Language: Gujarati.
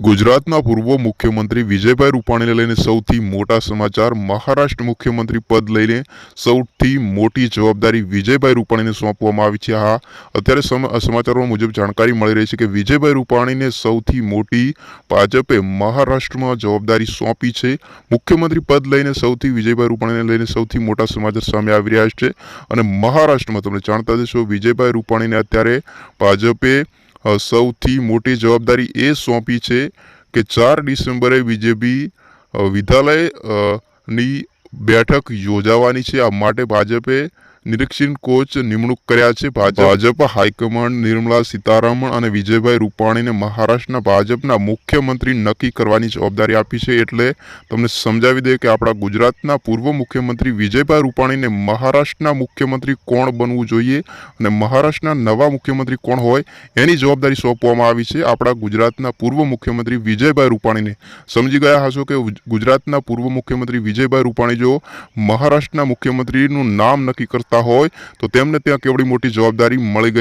ગુજરાતના પૂર્વ મુખ્યમંત્રી વિજયભાઈ રૂપાણીને લઈને સૌથી મોટા સમાચાર મહારાષ્ટ્ર મુખ્યમંત્રી પદ લઈને સૌથી મોટી જવાબદારી વિજયભાઈ રૂપાણીને સોંપવામાં આવી છે. હા, અત્યારે સમ- સમાચારો મુજબ જાણકારી મળી રહી છે કે વિજયભાઈ રૂપાણીને સૌથી મોટી ભાજપે મહારાષ્ટ્રમાં જવાબદારી સોંપી છે. મુખ્યમંત્રી પદ લઈને સૌથી વિજયભાઈ રૂપાણીને લઈને સૌથી મોટા સમાચાર સામે આવી રહ્યા છે. અને મહારાષ્ટ્રમાં તમે જાણતા જશો, વિજયભાઈ રૂપાણીને અત્યારે ભાજપે સૌથી મોટી જવાબદારી એ સોંપી છે કે ચાર ડિસેમ્બરે બીજેપી અ, ની બેઠક યોજાવાની છે. આ માટે ભાજપે નિરીક્ષણ કોચ નિમણૂક કર્યા છે. ભાજપ હાઈકમાન્ડ નિર્મલા સીતારામન અને વિજયભાઈ રૂપાણીને મહારાષ્ટ્રના ભાજપના મુખ્યમંત્રી નક્કી કરવાની જવાબદારી આપી છે. એટલે તમને સમજાવી દે કે આપણા ગુજરાતના પૂર્વ મુખ્યમંત્રી વિજયભાઈ રૂપાણીને મહારાષ્ટ્રના મુખ્યમંત્રી કોણ બનવું જોઈએ અને મહારાષ્ટ્રના નવા મુખ્યમંત્રી કોણ હોય એની જવાબદારી સોંપવામાં આવી છે. આપણા ગુજરાતના પૂર્વ મુખ્યમંત્રી વિજયભાઈ રૂપાણીને. સમજી ગયા હશો કે ગુજરાતના પૂર્વ મુખ્યમંત્રી વિજયભાઈ રૂપાણી જો મહારાષ્ટ્રના મુખ્યમંત્રીનું નામ નક્કી કરતા હોય તો તેમને ત્યાં કેવડી મોટી જવાબદારી મળી ગઈ